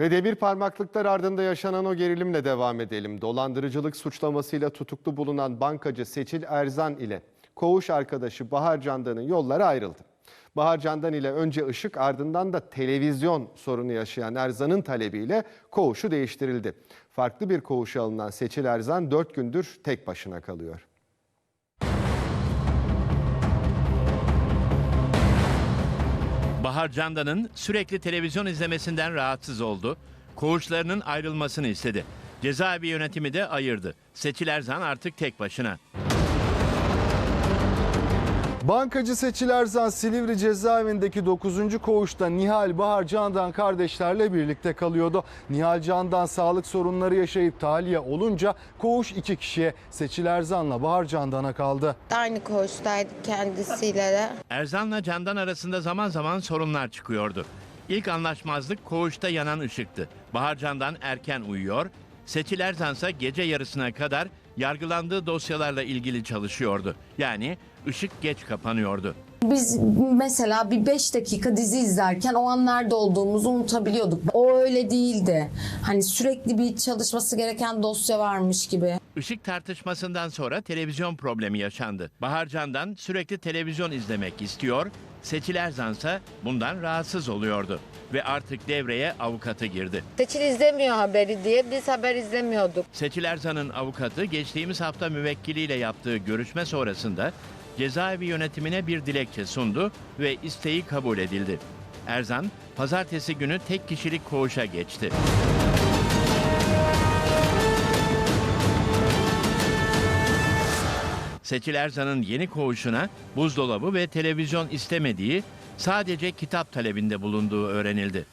Ve demir parmaklıklar ardında yaşanan o gerilimle devam edelim. Dolandırıcılık suçlamasıyla tutuklu bulunan bankacı Seçil Erzan ile koğuş arkadaşı Bahar Candan'ın yolları ayrıldı. Bahar Candan ile önce ışık ardından da televizyon sorunu yaşayan Erzan'ın talebiyle koğuşu değiştirildi. Farklı bir koğuşa alınan Seçil Erzan 4 gündür tek başına kalıyor. Bahar Candan'ın sürekli televizyon izlemesinden rahatsız oldu. Koğuşlarının ayrılmasını istedi. Cezaevi yönetimi de ayırdı. Seçil Erzan artık tek başına. Bankacı Seçil Erzan Silivri cezaevindeki 9. koğuşta Nihal Bahar Candan kardeşlerle birlikte kalıyordu. Nihal Candan sağlık sorunları yaşayıp tahliye olunca koğuş iki kişiye Seçil Erzan'la Bahar Candan'a kaldı. Aynı koğuştaydık kendisiyle de. Erzan'la Candan arasında zaman zaman sorunlar çıkıyordu. İlk anlaşmazlık koğuşta yanan ışıktı. Bahar Candan erken uyuyor, Seçil Erzan ise gece yarısına kadar yargılandığı dosyalarla ilgili çalışıyordu. Yani ışık geç kapanıyordu. Biz mesela bir 5 dakika dizi izlerken o an nerede olduğumuzu unutabiliyorduk. O öyle değildi. Hani sürekli bir çalışması gereken dosya varmış gibi. Işık tartışmasından sonra televizyon problemi yaşandı. Bahar Candan sürekli televizyon izlemek istiyor, Seçil Erzan ise bundan rahatsız oluyordu. Ve artık devreye avukatı girdi. Seçil izlemiyor haberi diye biz haber izlemiyorduk. Seçil Erzan'ın avukatı geçtiğimiz hafta müvekkiliyle yaptığı görüşme sonrasında cezaevi yönetimine bir dilekçe sundu ve isteği kabul edildi. Erzan, pazartesi günü tek kişilik koğuşa geçti. Seçil Erzan'ın yeni koğuşuna buzdolabı ve televizyon istemediği, sadece kitap talebinde bulunduğu öğrenildi.